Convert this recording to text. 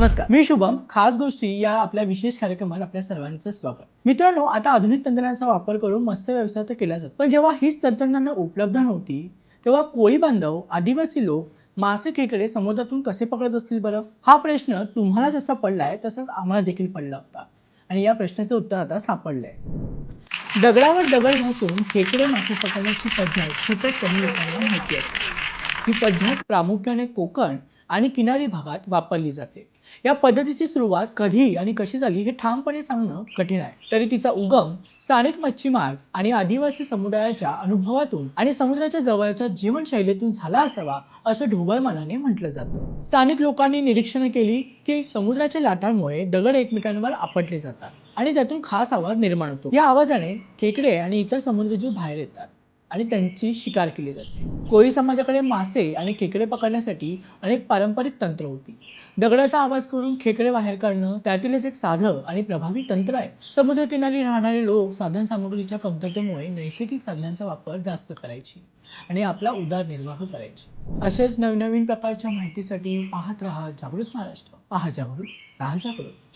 नमस्कार. मी शुभम खास गोष्टी या आपल्या विशेष कार्यक्रमात आपल्या सर्वांचं स्वागत. मित्रांनो आता आधुनिक तंत्रज्ञानाचा वापर करून मत्स्य व्यवसाय तर केला जातो. पण जेव्हा हीच तंत्रज्ञान उपलब्ध नव्हती तेव्हा कोळी बांधव आदिवासी लोक मासे खेकडे समुद्रातून कसे पकडत असतील बरं? हा प्रश्न तुम्हाला जसा पडलाय तसाच आम्हाला देखील पडला होता. आणि या प्रश्नाचं उत्तर आता सापडलंय. दगडावर दगड घासून खेकडे मासे पकडण्याची पद्धत खूपच कमी लोकांना माहिती असते. ही पद्धत प्रामुख्याने कोकण आणि किनारी भागात वापरली जाते. या पद्धतीची सुरुवात कधी आणि कशी झाली हे ठामपणे सांगणं कठीण आहे. तरी तिचा उगम स्थानिक मच्छीमार आणि आदिवासी समुदायाच्या अनुभवातून आणि समुद्राच्या जवळच्या जीवनशैलीतून झाला असावा असं ढोबळ मनाने म्हटलं जातं. स्थानिक लोकांनी निरीक्षणं केली की समुद्राच्या लाटांमुळे दगड एकमेकांवर आपटले जातात आणि त्यातून खास आवाज निर्माण होतो. या आवाजाने खेकडे आणि इतर समुद्रजीव बाहेर येतात आणि त्यांची शिकार केली जाते. कोळी समाजाकडे मासे आणि खेकडे पकडण्यासाठी अनेक पारंपरिक तंत्र होती. दगडाचा आवाज करून खेकडे बाहेर काढणं त्यातीलच एक साधं आणि प्रभावी तंत्र आहे. समुद्रकिनारी राहणारे लोक साधन सामग्रीच्या कमतरतेमुळे नैसर्गिक साधनांचा वापर जास्त करायची आणि आपला उदारनिर्वाह करायची. असेच नवनवीन प्रकारच्या माहितीसाठी पाहत राहा जागृत महाराष्ट्र. पहा जागृत राहा जागृत.